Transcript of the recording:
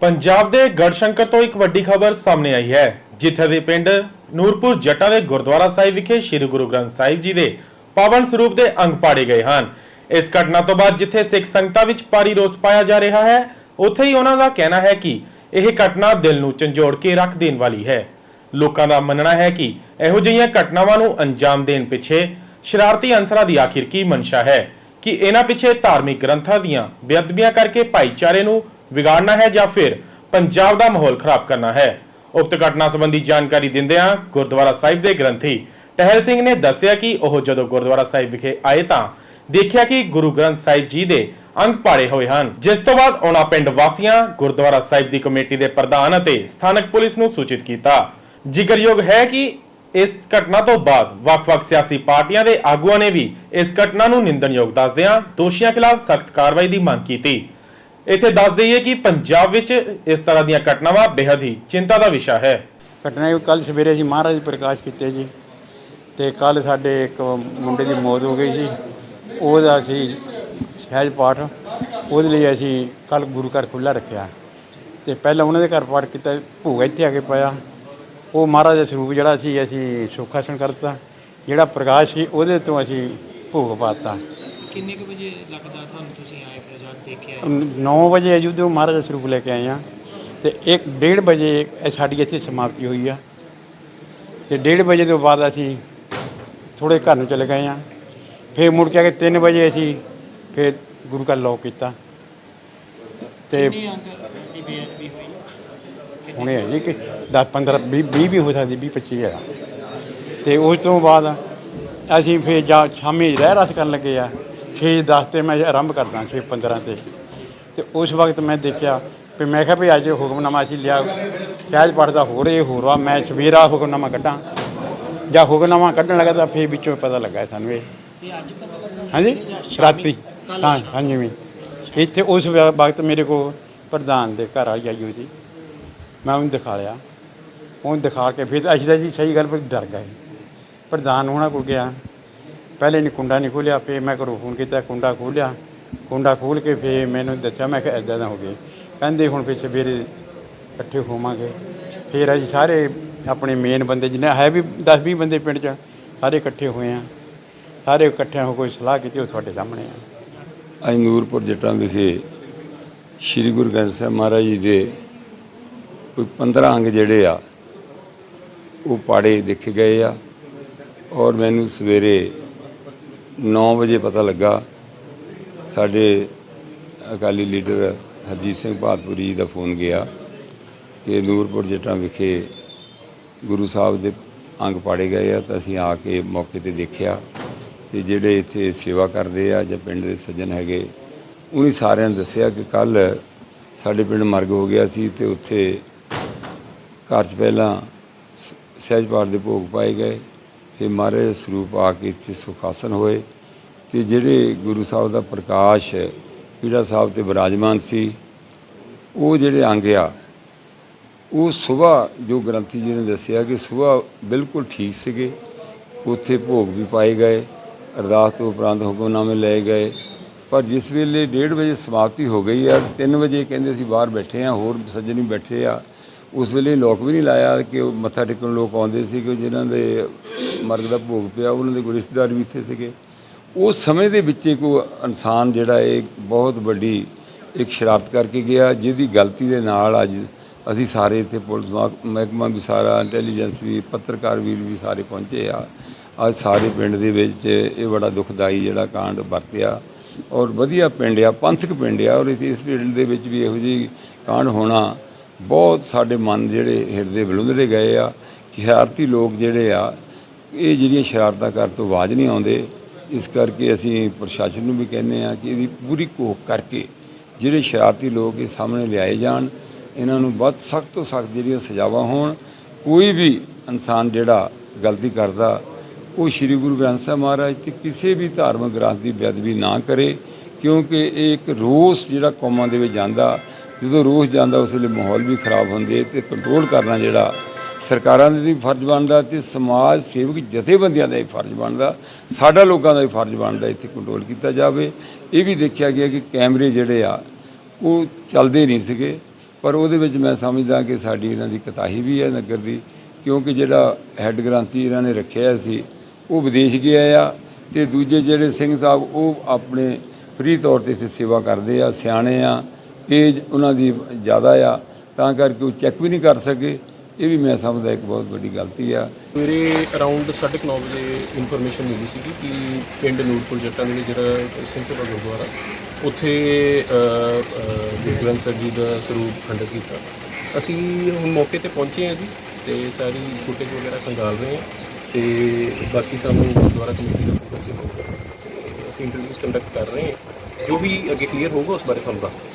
ਪੰਜਾਬ ਦੇ ਗੜਸ਼ੰਕਰ ਤੋਂ ਇੱਕ ਵੱਡੀ ਖਬਰ ਸਾਹਮਣੇ ਆਈ ਹੈ, ਜਿੱਥੇ ਦੇ ਪਿੰਡ ਨੂਰਪੁਰ ਜੱਟਾਂ ਦੇ ਗੁਰਦੁਆਰਾ ਸਾਹਿਬ ਵਿਖੇ ਸ੍ਰੀ ਗੁਰੂ ਗ੍ਰੰਥ ਸਾਹਿਬ ਜੀ ਦੇ ਪਾਵਨ ਸਰੂਪ ਦੇ ਅੰਗ ਪਾੜੇ ਗਏ ਹਨ। ਇਸ ਘਟਨਾ ਤੋਂ ਬਾਅਦ ਜਿੱਥੇ ਸਿੱਖ ਸੰਗਤਾਂ ਵਿੱਚ ਭਾਰੀ ਰੋਸ ਪਾਇਆ ਜਾ ਰਿਹਾ ਹੈ, ਉੱਥੇ ਹੀ ਉਹਨਾਂ ਦਾ ਕਹਿਣਾ ਹੈ ਕਿ ਇਹ ਘਟਨਾ ਦਿਲ ਨੂੰ ਝੰਜੋੜ ਕੇ ਰੱਖ ਦੇਣ ਵਾਲੀ ਹੈ। ਲੋਕਾਂ ਦਾ ਮੰਨਣਾ ਹੈ ਕਿ ਇਹੋ ਜਿਹੀਆਂ ਘਟਨਾਵਾਂ ਨੂੰ ਅੰਜਾਮ ਦੇਣ ਪਿੱਛੇ ਸ਼ਰਾਰਤੀ ਅਨਸਰਾਂ ਦੀ ਆਖਿਰ ਕੀ ਮਨਸ਼ਾ ਹੈ, ਕਿ ਇਹਨਾਂ ਪਿੱਛੇ ਧਾਰਮਿਕ ਗ੍ਰੰਥਾਂ ਦੀਆਂ ਬੇਅਦਬੀਆਂ ਕਰਕੇ ਭਾਈਚਾਰੇ ਨੂੰ ਵਿਗਾੜਨਾ ਹੈ ਜਾਂ ਫਿਰ ਪੰਜਾਬ ਦਾ ਮਾਹੌਲ ਖਰਾਬ ਕਰਨਾ ਹੈ? ਉਕਤ ਘਟਨਾ ਸੰਬੰਧੀ ਜਾਣਕਾਰੀ ਦਿੰਦਿਆਂ ਗੁਰਦੁਆਰਾ ਸਾਹਿਬ ਦੇ ਗ੍ਰੰਥੀ ਟਹਿਲ ਸਿੰਘ ਨੇ ਦੱਸਿਆ ਕਿ ਉਹ ਜਦੋਂ ਗੁਰਦੁਆਰਾ ਸਾਹਿਬ ਵਿਖੇ ਆਏ ਤਾਂ ਦੇਖਿਆ ਕਿ ਗੁਰੂ ਗ੍ਰੰਥ ਸਾਹਿਬ ਜੀ ਦੇ ਅੰਗ ਪਾੜੇ ਹੋਏ ਹਨ। ਜਿਸ ਤੋਂ ਬਾਅਦ ਉਹਨਾਂ ਪਿੰਡ ਵਾਸੀਆਂ, ਗੁਰਦੁਆਰਾ ਸਾਹਿਬ ਦੀ ਕਮੇਟੀ ਦੇ ਪ੍ਰਧਾਨ ਅਤੇ ਸਥਾਨਕ ਪੁਲਿਸ ਨੂੰ ਸੂਚਿਤ ਕੀਤਾ। ਜ਼ਿਕਰਯੋਗ ਹੈ ਕਿ ਇਸ ਘਟਨਾ ਤੋਂ ਬਾਅਦ ਵੱਖ-ਵੱਖ ਸਿਆਸੀ ਪਾਰਟੀਆਂ ਦੇ ਆਗੂਆਂ ਨੇ ਵੀ ਇਸ ਘਟਨਾ ਨੂੰ ਨਿੰਦਣਯੋਗ ਦੱਸਦਿਆਂ ਦੋਸ਼ੀਆਂ ਖਿਲਾਫ ਸਖਤ ਕਾਰਵਾਈ ਦੀ ਮੰਗ ਕੀਤੀ। ਇੱਥੇ ਦੱਸ ਦਈਏ ਕਿ ਪੰਜਾਬ ਵਿੱਚ ਇਸ ਤਰ੍ਹਾਂ ਦੀਆਂ ਘਟਨਾਵਾਂ ਬੇहद ਹੀ ਚਿੰਤਾ ਦਾ ਵਿਸ਼ਾ ਹੈ। ਘਟਨਾ ਕੱਲ ਸਵੇਰੇ ਅਸੀਂ ਮਹਾਰਾਜ ਪ੍ਰਕਾਸ਼ ਕੀਤੇ ਜੀ ਤੇ ਕੱਲ ਸਾਡੇ ਇੱਕ ਮੁੰਡੇ ਦੀ ਮੌਤ ਹੋ ਗਈ ਸੀ ਉਹਦਾ ਅਸੀਂ ਸਹਿਜ ਪਾਠ, ਉਹਦੇ ਲਈ ਅਸੀਂ ਕੱਲ ਗੁਰੂ ਘਰ ਖੁੱਲ੍ਹਾ ਰੱਖਿਆ। ਤੇ ਪਹਿਲਾਂ ਉਹਨਾਂ ਦੇ ਘਰ ਪਾਠ ਕੀਤਾ, ਭੋਗ ਇੱਥੇ ਆ ਕੇ ਪਾਇਆ। ਉਹ ਮਹਾਰਾਜ ਦਾ ਸਰੂਪ ਜਿਹੜਾ ਸੀ, ਅਸੀਂ ਸੁਖਾਸਨ ਕਰਤਾ ਜਿਹੜਾ ਪ੍ਰਕਾਸ਼ ਸੀ, ਉਹਦੇ ਤੋਂ ਅਸੀਂ ਭੋਗ ਪਾਤਾ ਕਿੰਨੇ ਕੁ ਵਜੇ ਲੱਗਦਾ ਤੁਹਾਨੂੰ ਤੁਸੀਂ ਆਏ ਫਿਰ ਜਦ ਦੇਖਿਆ 9 ਵਜੇ ਜਦੋਂ ਮਹਾਰਾਜ ਦਾ ਸਰੂਪ ਲੈ ਕੇ ਆਏ ਆ ਤੇ 1:30 ਵਜੇ ਇਹ ਸਾਡੀ ਇੱਥੇ ਸਮਾਪਤੀ ਹੋਈ ਆ। ਤੇ 1:30 ਵਜੇ ਤੋਂ ਬਾਅਦ ਅਸੀਂ ਥੋੜੇ ਘਰ ਨੂੰ ਚਲੇ ਗਏ ਆ ਫਿਰ ਮੁੜ ਕੇ ਆ ਕੇ 3 ਵਜੇ ਅਸੀਂ ਫਿਰ ਗੁਰੂ ਘਰ ਲੋਕ ਕੀਤਾ। ਤੇ ਕਿੰਨੇ ਅੰਗ ਦੀ ਬੇਅਦਬੀ ਹੋਈ? ਹੁਣੇ ਹੈ ਜੀ ਕਿ 10 15 20 20 ਵੀ ਹੋ ਸਕਦੀ 20 25 ਹੈ ਤੇ ਉਸ ਤੋਂ ਬਾਅਦ ਅਸੀਂ ਫਿਰ ਜਾ ਸ਼ਾਮੀ ਰਹਿ ਰਸ ਕਰਨ ਲੱਗੇ ਆ। 6 10 ਤੇ ਮੈਂ ਆਰੰਭ ਕਰਦਾ 6 15 ਤੇ। ਤੇ ਉਸ ਵਕਤ ਮੈਂ ਦੇਖਿਆ ਵੀ ਮੈਂ ਕਿਹਾ ਵੀ ਅੱਜ ਹੁਕਮਨਾਮਾ ਅਸੀਂ ਲਿਆ ਸਹਿਜ ਪੜਦਾ ਹੋ ਰਿਹਾ ਹੋਰ ਵਾ ਮੈਂ ਸਵੇਰਾ ਹੁਕਮਨਾਮਾ ਕੱਢਾਂ। ਜਾਂ ਹੁਕਮਨਾਮਾ ਕੱਢਣ ਲੱਗਾ ਤਾਂ ਫਿਰ ਵਿੱਚੋਂ ਪਤਾ ਲੱਗਾ ਸਾਨੂੰ ਇਹ। ਅੱਜ ਪਤਾ ਲੱਗਾ ਹਾਂਜੀ ਜਾਂ? ਰਾਤੀ ਹਾਂ? ਹਾਂਜੀ। ਵੀ ਇੱਥੇ ਉਸ ਵਕਤ ਮੇਰੇ ਕੋ ਪ੍ਰਧਾਨ ਦੇ ਘਰ ਆਈ ਆਈ ਸੀ ਮੈਂ ਉਹਨੂੰ ਦਿਖਾ ਲਿਆ। ਉਹਨੂੰ ਦਿਖਾ ਕੇ ਫਿਰ ਅਸੀਂ ਤਾਂ ਜੀ ਸਹੀ ਗੱਲ ਪਰ ਡਰ ਗਏ। ਪ੍ਰਧਾਨ ਉਹਨਾਂ ਕੋਲ ਗਿਆ। ਪਹਿਲੇ ਨੇ ਕੁੰਡਾ ਨਹੀਂ ਖੋਲਿਆ, ਫਿਰ ਮੈਂ ਘਰੋਂ ਫੋਨ ਕੀਤਾ, ਕੁੰਡਾ ਖੋਲਿਆ। ਕੁੰਡਾ ਖੋਲ ਕੇ ਫਿਰ ਮੈਨੂੰ ਦੱਸਿਆ, ਮੈਂ ਕਿ ਇਦਾਂ ਦਾ ਹੋ ਗਿਆ ਕਹਿੰਦੇ ਹੁਣ ਫਿਰ ਸਵੇਰੇ ਇਕੱਠੇ ਹੋਵਾਂਗੇ। ਫਿਰ ਅਸੀਂ ਸਾਰੇ ਆਪਣੇ ਮੇਨ ਬੰਦੇ ਜਿੰਨੇ, ਹੈ ਵੀ 10 20 ਬੰਦੇ ਪਿੰਡ 'ਚ, ਸਾਰੇ ਇਕੱਠੇ ਹੋਏ ਆ। ਸਾਰੇ ਇਕੱਠੇ ਹੋ ਕੋਈ ਸਲਾਹ ਕੀਤੀ, ਉਹ ਤੁਹਾਡੇ ਸਾਹਮਣੇ ਆ। ਅੱਜ ਨੂਰਪੁਰ ਜੱਟਾਂ ਵਿਖੇ ਸ੍ਰੀ ਗੁਰੂ ਗ੍ਰੰਥ ਸਾਹਿਬ ਮਹਾਰਾਜ ਜੀ ਦੇ ਕੋਈ 15 ਅੰਗ ਜਿਹੜੇ ਆ, ਉਹ ਪਾੜੇ ਦੇਖੇ ਗਏ ਆ। ਔਰ ਮੈਨੂੰ ਸਵੇਰੇ 9 ਵਜੇ ਪਤਾ ਲੱਗਾ, ਸਾਡੇ ਅਕਾਲੀ ਲੀਡਰ ਹਰਜੀਤ ਸਿੰਘ ਭਾਤਪੁਰੀ ਜੀ ਦਾ ਫੋਨ ਗਿਆ ਕਿ ਨੂਰਪੁਰ ਜੱਟਾਂ ਵਿਖੇ ਗੁਰੂ ਸਾਹਿਬ ਦੇ ਅੰਗ ਪਾੜੇ ਗਏ ਆ, ਤਾਂ ਅਸੀਂ ਆ ਕੇ ਮੌਕੇ ਤੇ ਦੇਖਿਆ ਤੇ ਜਿਹੜੇ ਇੱਥੇ ਸੇਵਾ ਕਰਦੇ ਆ ਜਾਂ ਪਿੰਡ ਦੇ ਸੱਜਣ ਹੈਗੇ, ਉਹਨੇ ਸਾਰਿਆਂ ਨੇ ਦੱਸਿਆ ਕਿ ਕੱਲ ਸਾਡੇ ਪਿੰਡ ਮਰਗ ਹੋ ਗਿਆ ਸੀ ਤੇ ਉੱਥੇ ਘਰ 'ਚ ਪਹਿਲਾਂ ਸ- ਸਹਿਜ ਦੇ ਭੋਗ ਪਾਏ ਗਏ। ਫਿਰ ਮਹਾਰਾਜ ਸਰੂਪ ਆ ਕੇ ਇੱਥੇ ਸੁਖਾਸਨ ਹੋਏ ਤੇ ਜਿਹੜੇ ਗੁਰੂ ਸਾਹਿਬ ਦਾ ਪ੍ਰਕਾਸ਼ ਪੀੜਾ ਸਾਹਿਬ ਤੇ ਵਿਰਾਜਮਾਨ ਸੀ, ਉਹ ਜਿਹੜੇ ਅੰਗ ਆ, ਉਹ ਸਵੇਰ ਜੋ ਗ੍ਰੰਥੀ ਜੀ ਨੇ ਦੱਸਿਆ ਕਿ ਸਵੇਰ ਬਿਲਕੁਲ ਠੀਕ ਸੀਗੇ, ਉੱਥੇ ਭੋਗ ਵੀ ਪਾਏ ਗਏ, ਅਰਦਾਸ ਤੋਂ ਉਪਰੰਤ ਹੁਕਮਨਾਮੇ ਲਏ ਗਏ, ਪਰ ਜਿਸ ਵੇਲੇ 1:30 ਵਜੇ ਸਮਾਪਤੀ ਹੋ ਗਈ ਆ 3 ਵਜੇ ਕਹਿੰਦੇ ਅਸੀਂ ਬਾਹਰ ਬੈਠੇ ਆ ਹੋਰ ਸੱਜਣ ਵੀ ਬੈਠੇ ਆ ਉਸ ਵੇਲੇ ਲੋਕ ਵੀ ਨਹੀਂ ਲਾਇਆ ਕਿ ਉਹ ਮੱਥਾ ਟੇਕਣ ਲੋਕ ਆਉਂਦੇ ਸੀ ਕਿ ਜਿਨ੍ਹਾਂ ਦੇ ਮਰਗ ਦਾ ਭੋਗ ਪਿਆ, ਉਹਨਾਂ ਦੇ ਕੋਈ ਰਿਸ਼ਤੇਦਾਰ ਵੀ ਇੱਥੇ ਸੀਗੇ। ਉਸ ਸਮੇਂ ਦੇ ਵਿੱਚ ਕੋਈ ਇਨਸਾਨ ਜਿਹੜਾ ਇਹ ਬਹੁਤ ਵੱਡੀ ਇੱਕ ਸ਼ਰਾਰਤ ਕਰਕੇ ਗਿਆ, ਜਿਹਦੀ ਗਲਤੀ ਦੇ ਨਾਲ ਅੱਜ ਅਸੀਂ ਸਾਰੇ ਇੱਥੇ ਪੁਲਿਸ ਮਹਿਕ- ਮਹਿਕਮਾ ਵੀ ਸਾਰਾ ਇੰਟੈਲੀਜੈਂਸ ਵੀ, ਪੱਤਰਕਾਰ ਵੀਰ ਵੀ ਸਾਰੇ ਪਹੁੰਚੇ ਆ। ਅੱਜ ਸਾਰੇ ਪਿੰਡ ਦੇ ਵਿੱਚ ਇਹ ਬੜਾ ਦੁਖਦਾਈ ਜਿਹੜਾ ਕਾਂਡ ਵਰਤਿਆ। ਔਰ ਵਧੀਆ ਪਿੰਡ ਆ, ਪੰਥਕ ਪਿੰਡ ਆ, ਔਰ ਇਸ ਇਸ ਪਿੰਡ ਦੇ ਵਿੱਚ ਵੀ ਇਹੋ ਜਿਹੀ ਕਾਂਡ ਹੋਣਾ ਬਹੁਤ ਸਾਡੇ ਮਨ ਜਿਹੜੇ ਹਿਰਦੇ ਵਿਲੁੰਦੜੇ ਗਏ ਆ ਕਿ ਸ਼ਰਾਰਤੀ ਲੋਕ ਜਿਹੜੇ ਆ, ਇਹ ਜਿਹੜੀਆਂ ਸ਼ਰਾਰਤਾਂ ਕਰਨ ਤੋਂ ਆਵਾਜ਼ ਨਹੀਂ ਆਉਂਦੇ, ਇਸ ਕਰਕੇ ਅਸੀਂ ਪ੍ਰਸ਼ਾਸਨ ਨੂੰ ਵੀ ਕਹਿੰਦੇ ਆ ਕਿ ਇਹਦੀ ਪੂਰੀ ਕੋਖ ਕਰਕੇ ਜਿਹੜੇ ਸ਼ਰਾਰਤੀ ਲੋਕ ਇਹ ਸਾਹਮਣੇ ਲਿਆਏ ਜਾਣ, ਇਹਨਾਂ ਨੂੰ ਵੱਧ ਸਖਤ ਤੋਂ ਸਖਤ ਜਿਹੜੀਆਂ ਸਜ਼ਾਵਾਂ ਹੋਣ, ਕੋਈ ਵੀ ਇਨਸਾਨ ਜਿਹੜਾ ਗਲਤੀ ਕਰਦਾ, ਉਹ ਸ੍ਰੀ ਗੁਰੂ ਗ੍ਰੰਥ ਸਾਹਿਬ ਮਹਾਰਾਜ ਤੇ ਕਿਸੇ ਵੀ ਧਾਰਮਿਕ ਗ੍ਰੰਥ ਦੀ ਬੇਅਦਬੀ ਨਾ ਕਰੇ, ਕਿਉਂਕਿ ਇਹ ਇੱਕ ਰੋਸ ਜਿਹੜਾ ਕੌਮਾਂ ਦੇ ਵਿੱਚ ਜਾਂਦਾ ਜਦੋਂ ਰੋਸ ਜਾਂਦਾ ਉਸ ਵੇਲੇ ਮਾਹੌਲ ਵੀ ਖਰਾਬ ਹੁੰਦੇ ਤੇ ਕੰਟਰੋਲ ਕਰਨਾ ਜਿਹੜਾ ਸਰਕਾਰਾਂ ਦਾ ਵੀ ਫਰਜ਼ ਬਣਦਾ ਤੇ ਸਮਾਜ ਸੇਵਕ ਜਥੇਬੰਦੀਆਂ ਦਾ ਵੀ ਫਰਜ਼ ਬਣਦਾ, ਸਾਡਾ ਲੋਕਾਂ ਦਾ ਵੀ ਫਰਜ਼ ਬਣਦਾ ਇੱਥੇ ਕੰਟਰੋਲ ਕੀਤਾ ਜਾਵੇ। ਇਹ ਵੀ ਦੇਖਿਆ ਗਿਆ ਕਿ ਕੈਮਰੇ ਜਿਹੜੇ ਆ, ਉਹ ਚੱਲਦੇ ਨਹੀਂ ਸੀਗੇ। ਪਰ ਉਹਦੇ ਵਿੱਚ ਮੈਂ ਸਮਝਦਾ ਕਿ ਸਾਡੀ ਇਹਨਾਂ ਦੀ ਕਤਾਹੀ ਵੀ ਹੈ ਨਗਰ ਦੀ, ਕਿਉਂਕਿ ਜਿਹੜਾ ਹੈੱਡ ਗ੍ਰੰਥੀ ਇਹਨਾਂ ਨੇ ਰੱਖਿਆ ਸੀ, ਉਹ ਵਿਦੇਸ਼ ਗਿਆ ਆ ਤੇ ਦੂਜੇ ਜਿਹੜੇ ਸਿੰਘ ਸਾਹਿਬ, ਉਹ ਆਪਣੇ ਫ੍ਰੀ ਤੌਰ ਤੇ ਇੱਥੇ ਸੇਵਾ ਕਰਦੇ ਆ, ਸਿਆਣੇ ਆ। ਏਜ ਉਹਨਾਂ ਦੀ ਜ਼ਿਆਦਾ ਆ ਤਾਂ ਕਰਕੇ ਉਹ ਚੈੱਕ ਵੀ ਨਹੀਂ ਕਰ ਸਕੇ। ਇਹ ਵੀ ਮੈਂ ਸਮਝਦਾ ਇੱਕ ਬਹੁਤ ਵੱਡੀ ਗਲਤੀ ਆ। ਮੇਰੇ ਅਰਾਊਂਡ 9:30 ਵਜੇ ਇਨਫੋਰਮੇਸ਼ਨ ਮਿਲੀ ਸੀਗੀ ਕਿ ਪਿੰਡ ਨੂਰਪੁਰ ਜੱਟਾਂ ਦੇ ਜਿਹੜਾ ਸਿੰਘ ਸਭਾ ਗੁਰਦੁਆਰਾ ਉੱਥੇ ਅ, ਗੁਰੂ ਗ੍ਰੰਥ ਸਾਹਿਬ ਜੀ ਦਾ ਸਰੂਪ ਖੰਡਿਤ ਕੀਤਾ। ਅਸੀਂ ਹੁਣ ਮੌਕੇ ਤੇ ਪਹੁੰਚੇ ਹਾਂ ਜੀ ਤੇ ਸਾਰੀ ਫੁਟੇਜ ਵਗੈਰਾ ਖੰਗਾਲ ਰਹੇ ਹਾਂ ਤੇ ਬਾਕੀ ਸਾਨੂੰ ਗੁਰਦੁਆਰਾ ਕਮੇਟੀ ਦਾ ਪੂਰਾ ਅਸੀਂ ਇੰਟਰਵਿਊਜ਼ ਕੰਡਕਟ ਕਰ ਰਹੇ ਹਾਂ। ਜੋ ਵੀ ਅੱਗੇ ਕਲੀਅਰ ਹੋਊਗਾ ਉਸ ਬਾਰੇ ਤੁਹਾਨੂੰ ਦੱਸ